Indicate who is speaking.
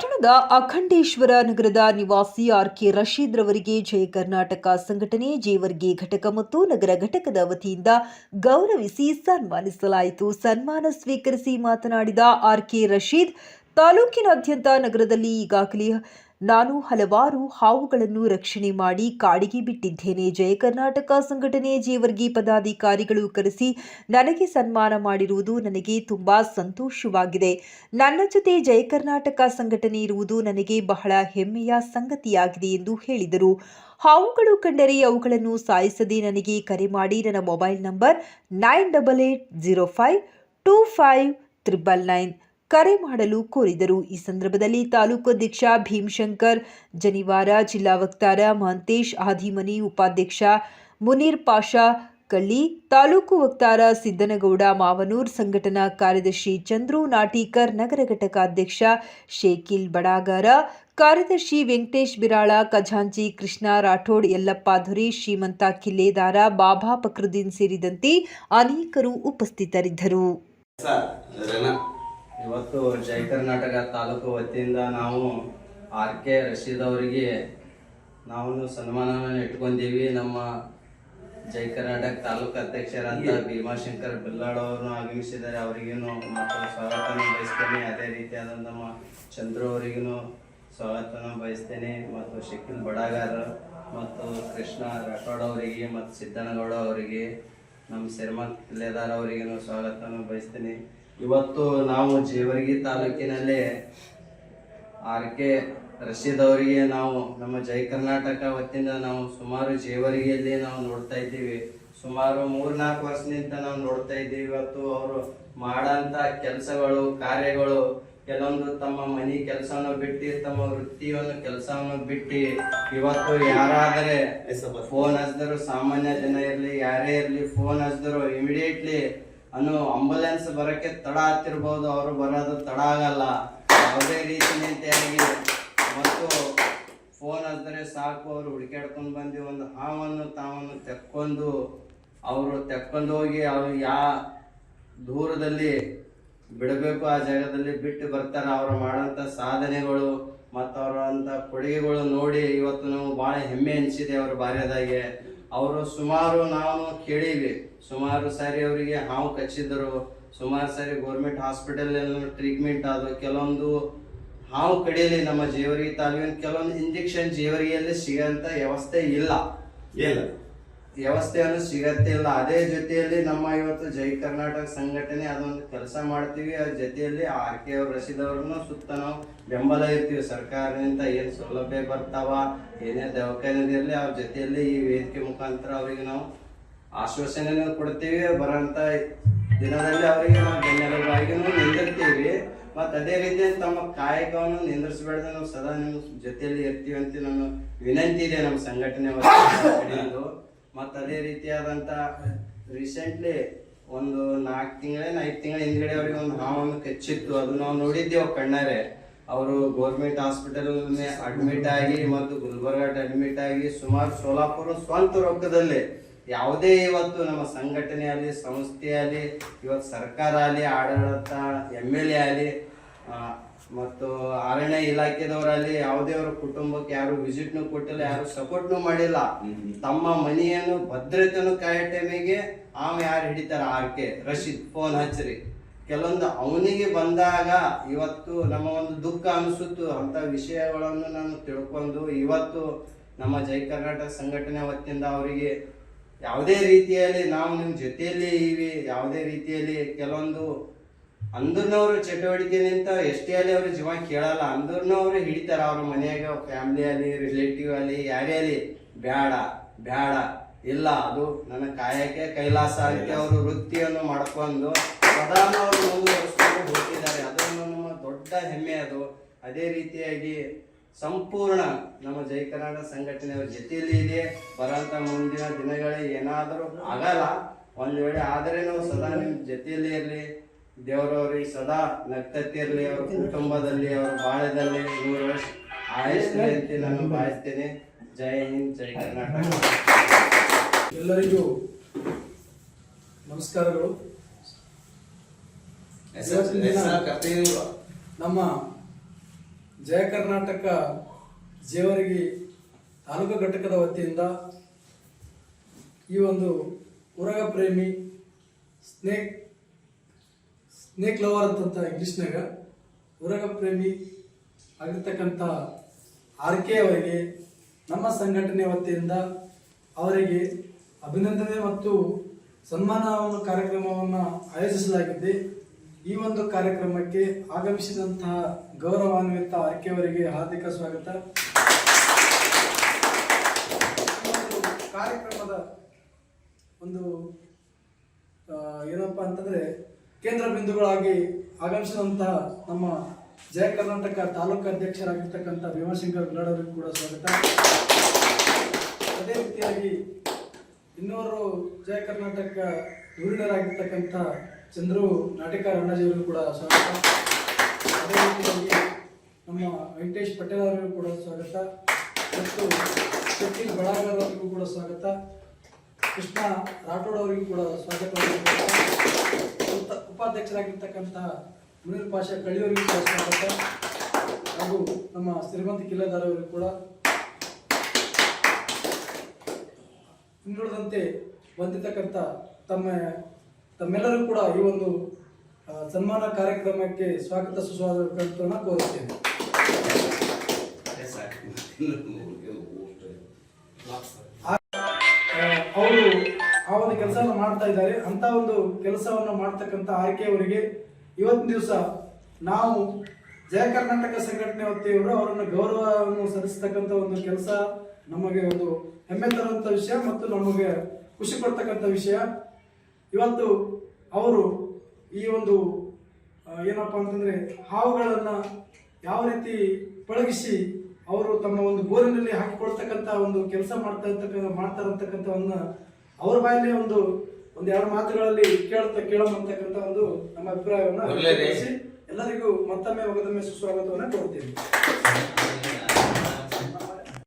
Speaker 1: ಪಟ್ಟಣದ ಅಖಂಡೇಶ್ವರ ನಗರದ ನಿವಾಸಿ ಆರ್ ಕೆ ರಶೀದ್ ರವರಿಗೆ ಜಯ ಕರ್ನಾಟಕ ಸಂಘಟನೆ ಜೇವರ್ಗಿ ಘಟಕ ಮತ್ತು ನಗರ ಘಟಕದ ವತಿಯಿಂದ ಗೌರವಿಸಿ ಸನ್ಮಾನಿಸಲಾಯಿತು. ಸನ್ಮಾನ ಸ್ವೀಕರಿಸಿ ಮಾತನಾಡಿದ ಆರ್ ಕೆ ರಶೀದ್, ತಾಲೂಕಿನಾದ್ಯಂತ ನಗರದಲ್ಲಿ ಈಗಾಗಲೇ ನಾನು ಹಲವಾರು ಹಾವುಗಳನ್ನು ರಕ್ಷಣೆ ಮಾಡಿ ಕಾಡಿಗೆ ಬಿಟ್ಟಿದ್ದೇನೆ. ಜಯ ಕರ್ನಾಟಕ ಸಂಘಟನೆ ಜೇವರ್ಗಿ ಪದಾಧಿಕಾರಿಗಳು ಕರೆಸಿ ನನಗೆ ಸನ್ಮಾನ ಮಾಡಿರುವುದು ನನಗೆ ತುಂಬಾ ಸಂತೋಷವಾಗಿದೆ. ನನ್ನ ಜೊತೆ ಜಯ ಕರ್ನಾಟಕ ಸಂಘಟನೆ ಇರುವುದು ನನಗೆ ಬಹಳ ಹೆಮ್ಮೆಯ ಸಂಗತಿಯಾಗಿದೆ ಎಂದು ಹೇಳಿದರು. ಹಾವುಗಳು ಕಂಡರೆ ಅವುಗಳನ್ನು ಸಾಯಿಸದೆ ನನಗೆ ಕರೆ ಮಾಡಿ ನನ್ನ mobile number nine double eight zero five two five triple nine ಕರೆ ಮಾಡಲು ಕೋರಿದರು. ಈ ಸಂದರ್ಭದಲ್ಲಿ ತಾಲೂಕು ಅಧ್ಯಕ್ಷ ಭೀಮಶಂಕರ್, ಜನಿವಾರ ಜಿಲ್ಲಾ ವಕ್ತಾರ ಮಹಂತೇಶ್ ಆದಿಮನಿ ಉಪಾಧ್ಯಕ್ಷ ಮುನೀರ್ ಪಾಷಾ, ಕಳ್ಳಿ ತಾಲೂಕು ವಕ್ತಾರ ಸಿದ್ದನಗೌಡ, ಮಾವನೂರ್ ಸಂಘಟನಾ ಕಾರ್ಯದರ್ಶಿ ಚಂದ್ರು ನಾಟೀಕರ್, ನಗರ ಘಟಕ ಅಧ್ಯಕ್ಷ ಶೇಖಿಲ್ ಬಡಾಗಾರ, ಕಾರ್ಯದರ್ಶಿ ವೆಂಕಟೇಶ್ ಬಿರಾಳ, ಖಜಾಂಚಿ ಕೃಷ್ಣ ರಾಠೋಡ್, ಯಲ್ಲಪ್ಪ ಧುರಿ, ಶ್ರೀಮಂತ ಕಿಲ್ಲೇದಾರ ಬಾಬಾ ಫಕ್ರುದ್ದೀನ್ ಸೇರಿದಂತೆ ಅನೇಕರು ಉಪಸ್ಥಿತರಿದ್ದರು.
Speaker 2: ಇವತ್ತು ಜಯ ಕರ್ನಾಟಕ ತಾಲೂಕು ವತಿಯಿಂದ ನಾವು ಆರ್ ಕೆ ರಶೀದ್ ಅವರಿಗೆ ನಾವು ಸನ್ಮಾನವನ್ನು ಇಟ್ಕೊಂಡೀವಿ. ನಮ್ಮ ಜೈ ಕರ್ನಾಟಕ ತಾಲೂಕು ಅಧ್ಯಕ್ಷರಾದ ಭೀಮಾಶಂಕರ್ ಬಿಲ್ಲಾಡ್ ಅವರು ಆಗಮಿಸಿದ್ದಾರೆ. ಅವರಿಗೂ ಮತ್ತು ಸ್ವಾಗತನ ಬಯಸ್ತೇನೆ. ಅದೇ ರೀತಿಯಾದ ನಮ್ಮ ಚಂದ್ರು ಅವರಿಗೂ ಸ್ವಾಗತನ ಬಯಸ್ತೇನೆ. ಮತ್ತು ಶಕೀಲ್ ಬಡಾಗಾರ ಮತ್ತು ಕೃಷ್ಣ ರಾಠೋಡ್ ಅವರಿಗೆ ಮತ್ತು ಸಿದ್ದನಗೌಡ ಅವರಿಗೆ ನಮ್ಮ ಸಿರ್ಮಾ ಕಿಲ್ಲೆದಾರ್ ಅವರಿಗೂ ಸ್ವಾಗತನ ಬಯಸ್ತೇನೆ. ಇವತ್ತು ನಾವು ಜೇವರ್ಗಿ ತಾಲೂಕಿನಲ್ಲಿ ಆರ್ ಕೆ ರಶೀದ್ ಅವರಿಗೆ ನಾವು ನಮ್ಮ ಜೈ ಕರ್ನಾಟಕ ವತಿಯಿಂದ ನಾವು ಸುಮಾರು ಜೇವರಿಗೆಯಲ್ಲಿ ನಾವು ನೋಡ್ತಾ ಇದ್ದೀವಿ. ಸುಮಾರು ಮೂರ್ನಾಲ್ಕು ವರ್ಷದಿಂದ ನಾವು ನೋಡ್ತಾ ಇದ್ದೀವಿ. ಇವತ್ತು ಅವರು ಮಾಡಂತ ಕೆಲಸಗಳು ಕಾರ್ಯಗಳು ಕೆಲವೊಂದು ತಮ್ಮ ಮನಿ ಕೆಲಸವನ್ನು ಬಿಟ್ಟು ತಮ್ಮ ವೃತ್ತಿಯನ್ನು ಕೆಲಸವನ್ನು ಬಿಟ್ಟು ಇವತ್ತು ಯಾರಾದರೆ ಫೋನ್ ಹಚ್ಚಿದ್ರು ಸಾಮಾನ್ಯ ಜನ ಇರಲಿ ಯಾರೇ ಇರಲಿ ಫೋನ್ ಹಚ್ಚಿದ್ರು ಇಮಿಡಿಯೇಟ್ಲಿ ಅನ್ನು ಆಂಬುಲೆನ್ಸ್ ಬರೋಕ್ಕೆ ತಡ ಆಗ್ತಿರ್ಬೋದು ಅವರು ಬರೋದು ತಡ ಆಗಲ್ಲ. ಯಾವುದೇ ರೀತಿಯಾಗಿ ಮತ್ತು ಫೋನ್ ಆದರೆ ಸಾಕು. ಅವರು ಹುಡುಕಾಡ್ಕೊಂಡು ಬಂದು ಒಂದು ಹಾವನ್ನು ತಾವನ್ನು ತೆಕ್ಕೊಂಡು, ಅವರು ತೆಕ್ಕೊಂಡು ಹೋಗಿ ಅವರು ಯಾ ದೂರದಲ್ಲಿ ಬಿಡಬೇಕು. ಆ ಜಾಗದಲ್ಲಿ ಬಿಟ್ಟು ಬರ್ತಾರೆ. ಅವರು ಮಾಡೋಂಥ ಸಾಧನೆಗಳು ಮತ್ತು ಅವರಂಥ ಕೊಡುಗೆಗಳು ನೋಡಿ ಇವತ್ತು ನಾವು ಭಾಳ ಹೆಮ್ಮೆ ಅನಿಸಿದೆ ಅವ್ರ ಬಾರ್ಯದಾಗೆ ಅವರು ಸುಮಾರು ನಾವು ಕೇಳೀವಿ ಸುಮಾರು ಸಾರಿ ಅವರಿಗೆ ಹಾವು ಕಚ್ಚಿದ್ರು. ಸುಮಾರು ಸಾರಿ ಗೌರ್ಮೆಂಟ್ ಹಾಸ್ಪಿಟಲ್ ಟ್ರೀಟ್ಮೆಂಟ್ ಆದವು. ಕೆಲವೊಂದು ಹಾವು ಕಡಿಯಲಿ ನಮ್ಮ ಜೇವರಿ ತಾಲೂಕಿನ ಕೆಲವೊಂದು ಇಂಜೆಕ್ಷನ್ ಜೇವರಿಗೆಯಲ್ಲಿ ಸಿಗಂತ ವ್ಯವಸ್ಥೆ ಇಲ್ಲ.
Speaker 3: ಇಲ್ಲ.
Speaker 2: ವ್ಯವಸ್ಥೆಯನ್ನು ಸಿಗತ್ತೆ ಇಲ್ಲ. ಅದೇ ಜೊತೆಯಲ್ಲಿ ನಮ್ಮ ಇವತ್ತು ಜೈ ಕರ್ನಾಟಕ ಸಂಘಟನೆ ಅದೊಂದು ಕೆಲಸ ಮಾಡ್ತೀವಿ. ಅದ್ರ ಜೊತೆಯಲ್ಲಿ ಆರ್ ಕೆ ಅವ್ರ ರಶೀದ್ ಸುತ್ತ ನಾವು ಬೆಂಬಲ ಇರ್ತೀವಿ. ಸರ್ಕಾರದಿಂದ ಏನು ಸೌಲಭ್ಯ ಬರ್ತಾವ, ಏನೇ ದವಾಖಾನೆ ಇರಲಿ ಅವ್ರ ಜೊತೆಯಲ್ಲಿ ಈ ವೇದಿಕೆ ಮುಖಾಂತರ ಅವರಿಗೆ ನಾವು ಆಶ್ವಾಸನೆಯನ್ನು ಕೊಡ್ತೀವಿ. ಬರೋಂಥ ದಿನದಲ್ಲಿ ಅವರಿಗೆ ನಾವು ಬೆನ್ನೆಲುಬಾಗಿ ನಿಂದಿರ್ತೀವಿ. ಮತ್ತು ಅದೇ ರೀತಿ ತಮ್ಮ ಕಾಯಕವನ್ನು ನಿಂದಿರಿಸಬೇಡ್ದೆ ನಾವು ಸದಾ ನಿಮ್ಮ ಜೊತೆಯಲ್ಲಿ ಇರ್ತೀವಿ ಅಂತ ನಾನು ವಿನಂತಿ ಇದೆ ನಮ್ಮ ಸಂಘಟನೆ ಮತ್ತು ಅದೇ ರೀತಿಯಾದಂಥ ರೀಸೆಂಟ್ಲಿ ಒಂದು ನಾಲ್ಕು ತಿಂಗಳೇನು ಐದು ತಿಂಗಳ ಹಿಂದ್ಗಡೆ ಅವ್ರಿಗೆ ಒಂದು ಹಾವನ್ನು ಕಚ್ಚಿತ್ತು. ಅದು ನಾವು ನೋಡಿದ್ದೇವೆ ಕಣ್ಣಾರೆ. ಅವರು ಗೌರ್ಮೆಂಟ್ ಹಾಸ್ಪಿಟಲ್ ಅಡ್ಮಿಟ್ ಆಗಿ ಮತ್ತು ಗುಲ್ಬರ್ಗ ಅಡ್ಮಿಟ್ ಆಗಿ ಸುಮಾರು ಸೋಲಾಪುರ ಸ್ವಂತ ರೊಕ್ಕದಲ್ಲಿ ಯಾವುದೇ ಇವತ್ತು ನಮ್ಮ ಸಂಘಟನೆ ಆಗಲಿ, ಸಂಸ್ಥೆ ಆಗಲಿ, ಇವತ್ತು ಸರ್ಕಾರ ಆಗಲಿ, ಆಡಳಿತ ಎಂ ಎಲ್ ಎ ಆಗಲಿ ಮತ್ತು ಅರಣ್ಯ ಇಲಾಖೆದವರಲ್ಲಿ ಯಾವುದೇ ಅವ್ರ ಕುಟುಂಬಕ್ಕೆ ಯಾರು ವಿಸಿಟ್ನು ಕೊಟ್ಟಿಲ್ಲ ಯಾರು ಸಪೋರ್ಟ್ನು ಮಾಡಿಲ್ಲ. ತಮ್ಮ ಮನೆಯನ್ನು ಭದ್ರತೆಯನ್ನು ಕಾಯೋ ಟೈಮಿಗೆ ಅವ ಯಾರು ಹಿಡಿತಾರ? ಆರ್ಕೆ ರಶೀದ್ ಫೋನ್ ಹಚ್ಚ್ರಿ. ಕೆಲವೊಂದು ಅವನಿಗೆ ಬಂದಾಗ ಇವತ್ತು ನಮ್ಮ ಒಂದು ದುಃಖ ಅನಿಸುತ್ತು. ಅಂತ ವಿಷಯಗಳನ್ನು ನಾನು ತಿಳ್ಕೊಂಡು ಇವತ್ತು ನಮ್ಮ ಜೈ ಕರ್ನಾಟಕ ಸಂಘಟನೆ ವತಿಯಿಂದ ಅವರಿಗೆ ಯಾವುದೇ ರೀತಿಯಲ್ಲಿ ನಾವು ನಿಮ್ಮ ಜೊತೆಯಲ್ಲಿ ಇವಿ ಯಾವುದೇ ರೀತಿಯಲ್ಲಿ ಕೆಲವೊಂದು ಅಂದ್ರನವ್ರ ಚಟುವಟಿಕೆ ನಿಂತ ಎಷ್ಟೇ ಅಲ್ಲಿ ಅವ್ರ ಜೀವ ಕೇಳಲ್ಲ. ಅಂದ್ರೂ ಅವ್ರು ಹಿಡಿತಾರ ಅವ್ರ ಮನೆಯಾಗ ಫ್ಯಾಮಿಲಿ ಅಲ್ಲಿ ರಿಲೇಟಿವ್ ಅಲ್ಲಿ ಯಾರೇ ಅಲ್ಲಿ. ಬ್ಯಾಡ ಬ್ಯಾಡ. ಇಲ್ಲ ಅದು ನನ್ನ ಕಾಯಕ್ಕೆ ಕೈಲಾಸ. ಅಂತ ಅವರು ವೃತ್ತಿಯನ್ನು ಮಾಡ್ಕೊಂಡು ಸದಾನ ಅವರು ಮುಂದುವರಿಸ್ಕೊಂಡು ಹೋಗ್ತಿದ್ದಾರೆ. ಅದನ್ನು ನಮ್ಮ ದೊಡ್ಡ ಹೆಮ್ಮೆ ಅದು. ಅದೇ ರೀತಿಯಾಗಿ ಸಂಪೂರ್ಣ ನಮ್ಮ ಜೈ ಕರ್ನಾಟಕ ಸಂಘಟನೆ ಅವ್ರ ಜೊತೆಯಲ್ಲಿ ಇದೆ. ಬರಂತ ಮುಂದಿನ ದಿನಗಳಲ್ಲಿ ಏನಾದರೂ ಆಗಲ್ಲ. ಒಂದು ವೇಳೆ ಆದರೆ ನಾವು ಸದಾ ನಿಮ್ಮ ಜೊತೆಯಲ್ಲಿ ಇರಲಿ. ದೇವರವ್ರಿಗೆ ಸದಾ ನಗ್ತತ್ತಿರ್ಲಿ ಅವ್ರ ಕುಟುಂಬದಲ್ಲಿ ಅವ್ರ ಬಾಳದಲ್ಲಿ ನೂರು ವರ್ಷ ಆಯಸ್ಲಿ ಅಂತ ನಾನು ಭಾವಿಸ್ತೇನೆ. ಜೈ ಹಿಂದ್ ಜೈ ಕರ್ನಾಟಕ.
Speaker 4: ಎಲ್ಲರಿಗೂ ನಮಸ್ಕಾರಗಳು. ನಮ್ಮ ಜಯ ಕರ್ನಾಟಕ ಜೇವರ್ಗಿ ತಾಲೂಕು ಘಟಕದ ವತಿಯಿಂದ ಈ ಒಂದು ಉರಗ ಪ್ರೇಮಿ ಸ್ನೇಕ್ ಸ್ನೇಕ್ ಲವರ್ ಅಂತಂತ ಇಂಗ್ಲೀಷ್ನಾಗ ಉರಗ ಪ್ರೇಮಿ ಆಗಿರ್ತಕ್ಕಂಥ ಆರ್ ಕೆ ಅವರಿಗೆ ನಮ್ಮ ಸಂಘಟನೆ ವತಿಯಿಂದ ಅವರಿಗೆ ಅಭಿನಂದನೆ ಮತ್ತು ಸನ್ಮಾನವನ್ನು ಕಾರ್ಯಕ್ರಮವನ್ನು ಆಯೋಜಿಸಲಾಗಿದೆ. ಈ ಒಂದು ಕಾರ್ಯಕ್ರಮಕ್ಕೆ ಆಗಮಿಸಿದಂತಹ ಗೌರವಾನ್ವಿತ ಆರ್ ಕೆ ಅವರಿಗೆ ಹಾರ್ದಿಕ ಸ್ವಾಗತ. ಕಾರ್ಯಕ್ರಮದ ಒಂದು ಏನಪ್ಪ ಅಂತಂದ್ರೆ ಕೇಂದ್ರ ಬಿಂದುಗಳಾಗಿ ಆಗಮಿಸಿದಂತಹ ನಮ್ಮ ಜಯ ಕರ್ನಾಟಕ ತಾಲೂಕು ಅಧ್ಯಕ್ಷರಾಗಿರ್ತಕ್ಕಂಥ ಭೀಮಶಂಕರ್ ಗುಲಾಡ್ ಅವರಿಗೂ ಕೂಡ ಸ್ವಾಗತ. ಅದೇ ರೀತಿಯಾಗಿ ಇನ್ನೂರು ಜಯ ಕರ್ನಾಟಕ ಧುರೀಣರಾಗಿರ್ತಕ್ಕಂಥ ಚಂದ್ರು ನಾಟಕ ಅಣ್ಣಾಜಿಯವರಿಗೂ ಕೂಡ ಸ್ವಾಗತ. ಅದೇ ರೀತಿಯಾಗಿ ನಮ್ಮ ವೆಂಕಟೇಶ್ ಪಟೇಲ್ ಅವರಿಗೂ ಕೂಡ ಸ್ವಾಗತ. ಮತ್ತು ಶಕೀಲ್ ಬಳಗಾರ್ ಕೂಡ ಸ್ವಾಗತ. ಕೃಷ್ಣ ರಾಠೋಡ್ ಅವರಿಗೂ ಕೂಡ ಸ್ವಾಗತ. ಉಪಾಧ್ಯಕ್ಷರಾಗಿರ್ತಕ್ಕಂತಹ ಮುನೀರ್ ಪಾಷ ಕಳಿಯವರಿಗೆ ಹಾಗೂ ನಮ್ಮ ಶ್ರೀಮಂತ ಕಿಲ್ಲದಾರವರು ಕೂಡ ಹಿಂದುಳಿದಂತೆ ಬಂದಿರತಕ್ಕಂಥ ತಮ್ಮ ತಮ್ಮೆಲ್ಲರೂ ಕೂಡ ಈ ಒಂದು ಸನ್ಮಾನ ಕಾರ್ಯಕ್ರಮಕ್ಕೆ ಸ್ವಾಗತ ಸುಸ್ವಾಗತವನ್ನು ಕೋರುತ್ತೇನೆ. ಅವರು ಆ ಒಂದು ಕೆಲಸವನ್ನು ಮಾಡ್ತಾ ಇದ್ದಾರೆ. ಅಂತ ಒಂದು ಕೆಲಸವನ್ನು ಮಾಡ್ತಕ್ಕಂಥ ಆಯ್ಕೆಯವರಿಗೆ ಇವತ್ತಿನ ದಿವಸ ನಾವು ಜಯ ಕರ್ನಾಟಕ ಸಂಘಟನೆ ವತಿಯವರು ಅವರನ್ನು ಗೌರವವನ್ನು ಸಲ್ಲಿಸ್ತಕ್ಕಂಥ ಒಂದು ಕೆಲಸ, ನಮಗೆ ಒಂದು ಹೆಮ್ಮೆ ತರುವಂಥ ವಿಷಯ ಮತ್ತು ನಮಗೆ ಖುಷಿ ಕೊಡ್ತಕ್ಕಂಥ ವಿಷಯ. ಇವತ್ತು ಅವರು ಈ ಒಂದು ಏನಪ್ಪ ಅಂತಂದ್ರೆ ಹಾವುಗಳನ್ನ ಯಾವ ರೀತಿ ಪಳಗಿಸಿ ಅವರು ತಮ್ಮ ಒಂದು ಬೋರಿನಲ್ಲಿ ಹಾಕಿಕೊಳ್ತಕ್ಕಂಥ ಒಂದು ಕೆಲಸ ಮಾಡ್ತಾ ಇರ್ತಕ್ಕಂಥ ಮಾಡ್ತಾ ಇರತಕ್ಕಂಥವನ್ನ ಅವ್ರ ಬಾಯಲ್ಲಿ ಒಂದು ಒಂದು ಎರಡು ಮಾತುಗಳಲ್ಲಿ ಕೇಳೋಣ ಅಂತಕ್ಕಂಥ ಒಂದು ನಮ್ಮ ಅಭಿಪ್ರಾಯವನ್ನು ಎಲ್ಲರಿಗೂ ಮತ್ತೊಮ್ಮೆ ಒಗದೊಮ್ಮೆ ಸುಸ್ವಾಗತವನ್ನ ಕೊಡ್ತೀನಿ